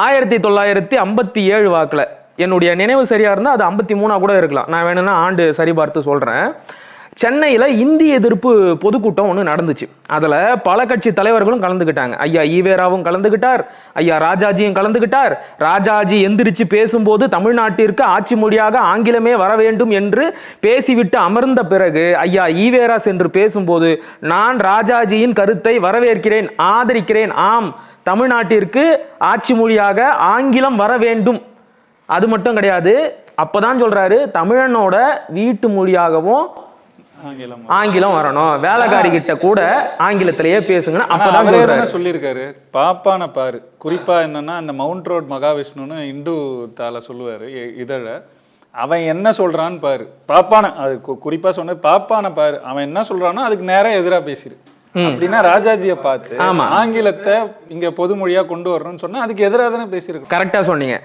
ஆயிரத்தி தொள்ளாயிரத்தி ஐம்பத்தி ஏழு வாக்கில். என்னுடைய நினைவு சரியாக இருந்தால் அது ஐம்பத்தி மூணாக கூட இருக்கலாம். நான் வேணும்னா ஆண்டு சரிபார்த்து சொல்கிறேன் சென்னையில் இந்தி எதிர்ப்பு பொதுக்கூட்டம் ஒன்று நடந்துச்சு. அதில் பல கட்சி தலைவர்களும் கலந்துக்கிட்டாங்க ஐயா ஈவேராவும் கலந்துக்கிட்டார் ஐயா ராஜாஜியும் கலந்துக்கிட்டார் ராஜாஜி எந்திரிச்சு பேசும்போது தமிழ்நாட்டிற்கு ஆட்சி மொழியாக ஆங்கிலமே வர வேண்டும் என்று பேசிவிட்டு அமர்ந்த பிறகு ஐயா ஈவேரா சென்று பேசும்போது நான் ராஜாஜியின் கருத்தை வரவேற்கிறேன் ஆதரிக்கிறேன் ஆம். தமிழ்நாட்டிற்கு ஆட்சி மொழியாக ஆங்கிலம் வர வேண்டும். அது மட்டும் கிடையாது. அப்போதான் சொல்கிறாரு தமிழனோட வீட்டு மொழியாகவும் ஆங்கிலம் ஆங்கிலம் வரணும். வேலைக்காரி கிட்ட கூட ஆங்கிலத்திலேயே பேசுங்கன்னு அப்பதான் சொல்லியிருக்காரு. பாப்பான பாரு. குறிப்பா என்னன்னா அந்த மவுண்ட் ரோட் மகாவிஷ்ணுன்னு இந்து தால சொல்லுவாரு இதழ. அவன் என்ன சொல்றான்னு பாரு. பாப்பான அது குறிப்பா சொன்னது பாப்பான பாரு. அவன் என்ன சொல்றானோ அதுக்கு நேரா எதிரா பேசிரு. அப்படின்னா ராஜாஜியை பார்த்து. ஆங்கிலத்தை இங்க பொதுமொழியா கொண்டு வரணும்னு சொன்னா அதுக்கு எதிராக தானே பேசியிருக்கோம் கரெக்டா சொன்னீங்க.